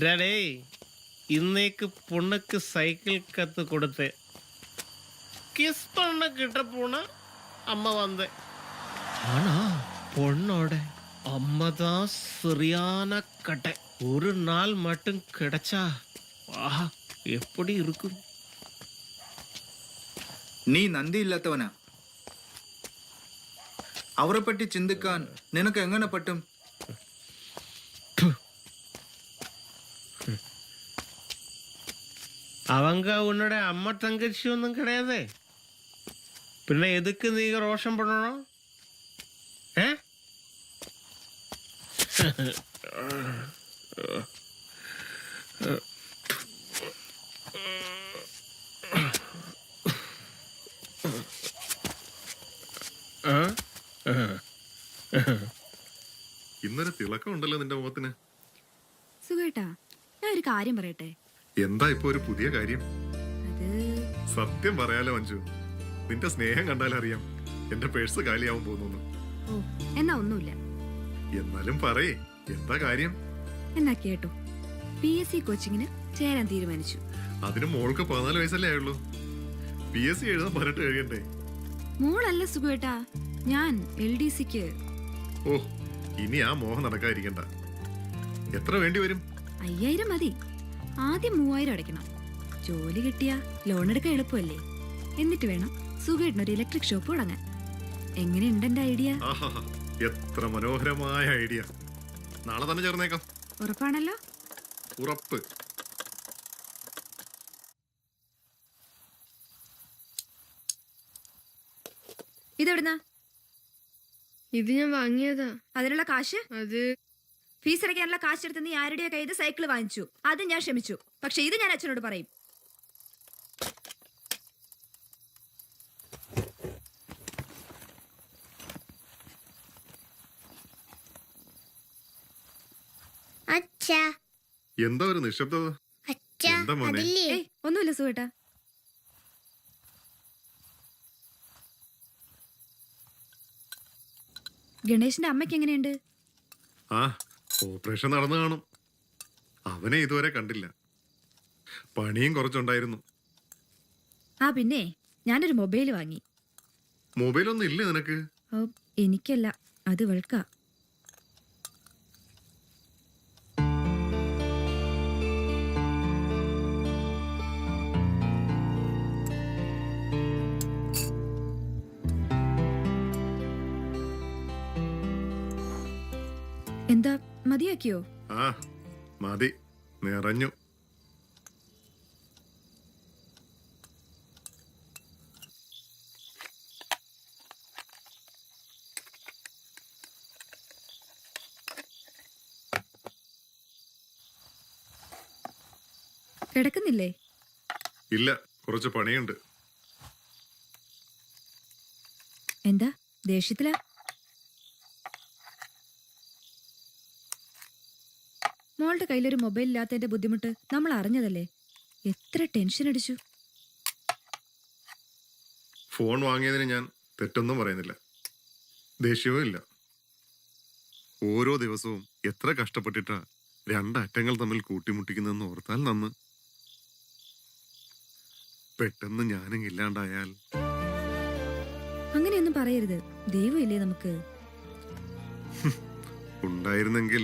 டடே இன்னைக்கு பொண்ணுக்கு சைக்கிள் கத்து கொடுத்தேன் கிஸ் பண்ண கிட்ட போனா அம்மா வந்தேன் ஆனா பொண்ணோட அம்மா தான் சரியான கட்டை ஒரு நாள் மட்டும் கிடைச்சா ஆஹா எப்படி இருக்கும் നീ നന്ദിയില്ലാത്തവനാ അവരെ പറ്റി ചിന്തിക്കാൻ നിനക്ക് എങ്ങനെ പറ്റും அவங்க உன்னோட அம்மா தங்கச்சி ஒன்றும் கிடையாதே பின்ன எதுக்கு நீங்க ரோஷம் பண்ணணும் ஆ? ആ? ഇന്നൊരു തിളക്കം ഉണ്ടല്ലോ നിന്റെ മുഖത്തിന് സുഖേട്ടാ ഞാൻ ഒരു കാര്യം പറയട്ടെ എന്താ ഇപ്പൊ ഒരു പുതിയ കാര്യം? അത് സത്യം പറയാലോ അഞ്ജു നിന്റെ സ്നേഹം കണ്ടാൽ അറിയാം. എന്റെ പേഴ്സ് കാലിയാവും പോകുന്നു. ഓ എന്നാ ഒന്നുമില്ല. എന്നാലും പറയേ എന്താ കാര്യം? എന്നാ കേട്ടോ. പി എസ് സി കോച്ചിങ്ങിന് ചേരാൻ തീരുമാനിച്ചു. അതിന് മോൾക്ക് പതിനാല് വയസ്സല്ലേ ആയുള്ളൂ? പി എസ് സി എഴുതാൻ പറഞ്ഞിട്ട് കഴിയണ്ടേ? മോളല്ല സുഖേട്ടാ. ഞാൻ എൽ ഡി സിക്ക് ഓ ഇനി ആ മോഹം നടക്കാതിരിക്കണ്ട. എത്ര വേണ്ടി വരും? അയ്യായിരം മതി. ആദ്യം മൂവായിരം അടയ്ക്കണം. ജോലി കിട്ടിയ ലോൺ എടുക്കാൻ എളുപ്പമല്ലേ? എന്നിട്ട് വേണം സുഖേട്ടനൊരു ഇലക്ട്രിക് ഷോപ്പ് തുടങ്ങാൻ. എങ്ങനെയുണ്ട് എന്റെ ഐഡിയ? ആഹാ എത്ര മനോഹരമായ ഐഡിയ. നാളെ തന്നെ ചേർന്നേക്കാം. ഉറപ്പാണല്ലോ? ഉറപ്പ്. ഇതെവിടുന്നാ? ഇത് ഞാൻ വാങ്ങിയതാ. അതിനുള്ള കാശ്? അത് ഫീസ് അടയ്ക്കാനുള്ള കാശ് എടുത്ത് നീ ആരുടെയോ കയ്യിൽ സൈക്കിൾ വാങ്ങിച്ചു? അത് ഞാൻ ക്ഷമിച്ചു. പക്ഷെ ഇത് ഞാൻ അച്ഛനോട് പറയും. അച്ഛാ. എന്താ ഒരു നിശബ്ദത? അച്ഛാ എന്താ മോനെ? അതില്ലേ? ഏയ് ഒന്നുമില്ല സുഖേട്ടാ ഗണേശിന്റെ അമ്മയ്ക്ക് എങ്ങനെയുണ്ട്? ആ ഓപ്പറേഷൻ നടന്നു കാണും. അവനെ ഇതുവരെ കണ്ടില്ല. പണിയും കുറച്ചുണ്ടായിരുന്നു. ആ പിന്നെ ഞാനൊരു മൊബൈൽ വാങ്ങി. മൊബൈൽ ഒന്നും ഇല്ലേ നിനക്ക്? ഓ എനിക്കല്ല. അത് വെൾക്കാ എന്താ മതിയാക്കിയോ? ആ മതി. നിറഞ്ഞു. കിടക്കുന്നില്ലേ? ഇല്ല കുറച്ച് പണിയുണ്ട്. എന്താ? ദേഷ്യത്തിലാ? മോളുടെ കയ്യിലൊരു മൊബൈൽ ഇല്ലാത്തതിന്റെ ബുദ്ധിമുട്ട് നമ്മൾ അറിഞ്ഞതല്ലേ? എത്ര ടെൻഷൻ അടിച്ചു. ഫോൺ വാങ്ങിയതിന് ഞാൻ തെറ്റൊന്നും പറയുന്നില്ല. ദേഷ്യവും ഇല്ല. ഓരോ ദിവസവും എത്ര കഷ്ടപ്പെട്ടിട്ടാ രണ്ടറ്റങ്ങൾ തമ്മിൽ കൂട്ടിമുട്ടിക്കുന്നതെന്ന് ഓർത്താൽ നന്ന്. പെട്ടെന്ന് ഞാനും ഇല്ലാണ്ടായാൽ. അങ്ങനെയൊന്നും പറയരുത്. ദൈവമില്ലേ നമുക്ക്? ഉണ്ടായിരുന്നെങ്കിൽ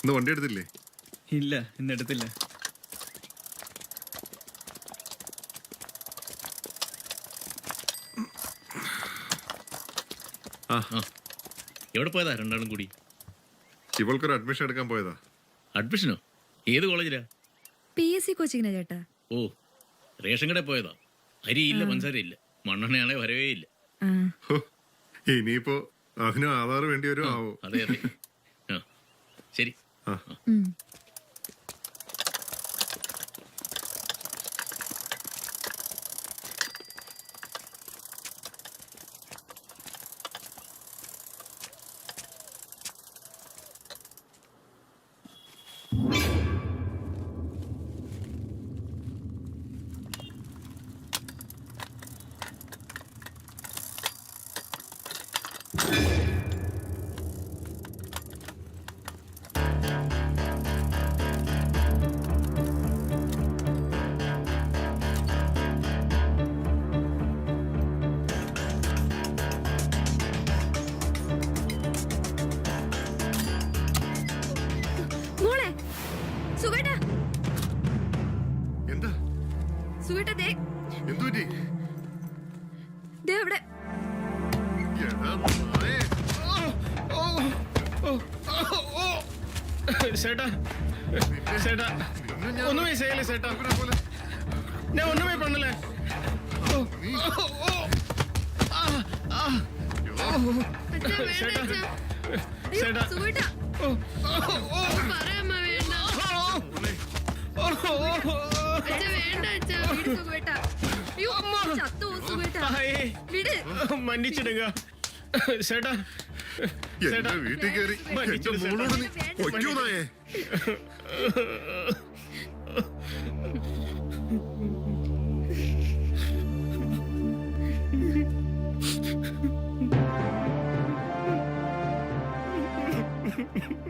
ഇന്ന് വണ്ടി എടുത്തില്ലേ? ഇല്ല ഇന്നെടുത്തില്ല ആ. എവിടെ പോയതാ രണ്ടാളും കൂടി? ഇവൾക്കൊരു അഡ്മിഷൻ എടുക്കാൻ പോയതാ. അഡ്മിഷനോ ഏത് കോളേജിലാ പി എസ് സി കോച്ചിങ്ങിനാ ചേട്ടാ. ഓ റേഷൻ കടയിൽ പോയതാ. അരിയില്ല പഞ്ചസാരയില്ല മണ്ണെണ്ണയാണെ വരവേ ഇല്ല. ഇനിയിപ്പോ അതിന് ആധാർ വേണ്ടി വരും ആവോ? അതെ അതെ. ആ. ശരി. ആ ഉം. സുഖേട്ടാ. എന്താ? സുഖേട്ടാ ദേ. എന്തു പറ്റി? ദേ അവിടെ എടാ നായേ. ചേട്ടാ ചേട്ടാ ഒന്നുമേ ചെയ്യല്ലേ ചേട്ടാ ഞാൻ ഒന്നുമേ പണല്ലേ ചേട്ടാ. അയ്യോ, ചേട്ടാ. പറയാമ്മ വേണ്ട. മന്നിച്ചിടുക. ചേട്ടാ. ചേട്ടാ. വീട്ടിൽ കയറി മോളോട് നീ ഒറ്റോ നായേ Ha ha ha.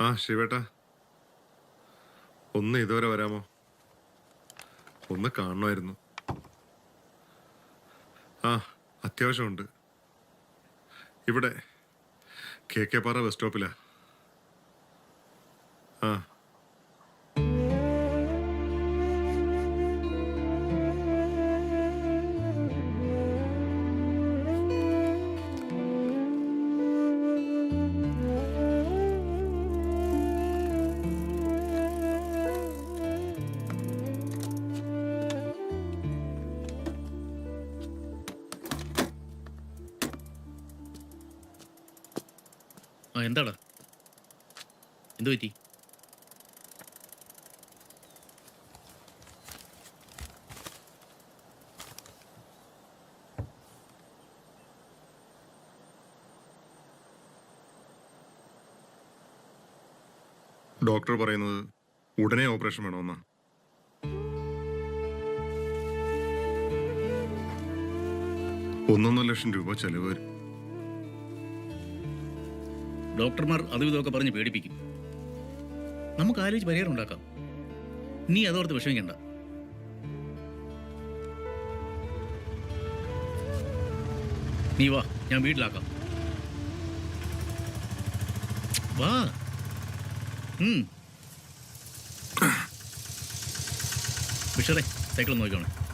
ആ ശിവേട്ടാ. ഒന്ന് ഇതുവരെ വരാമോ? ഒന്ന് കാണണമായിരുന്നു. ആ അത്യാവശ്യമുണ്ട്. ഇവിടെ കെ കെ പാറ ബസ് സ്റ്റോപ്പിലാ. ആ. ആ എന്താടാ? എന്തു പറ്റി? ഡോക്ടർ പറയുന്നത് ഉടനെ ഓപ്പറേഷൻ വേണമെന്നാ. ഒന്നൊന്നര ലക്ഷം രൂപ ചെലവ് വരും ഡോക്ടർമാർ അതും ഇതൊക്കെ പറഞ്ഞ് പേടിപ്പിക്കും. നമുക്ക് ആലോചിച്ച് പരിഹാരം ഉണ്ടാക്കാം. നീ അതോർത്ത് വിഷമിക്കണ്ട. നീ വാ ഞാൻ വീട്ടിലാക്കാം. വാ. ബഷീറേ സൈക്കിൾ നോക്കിക്കോണേ.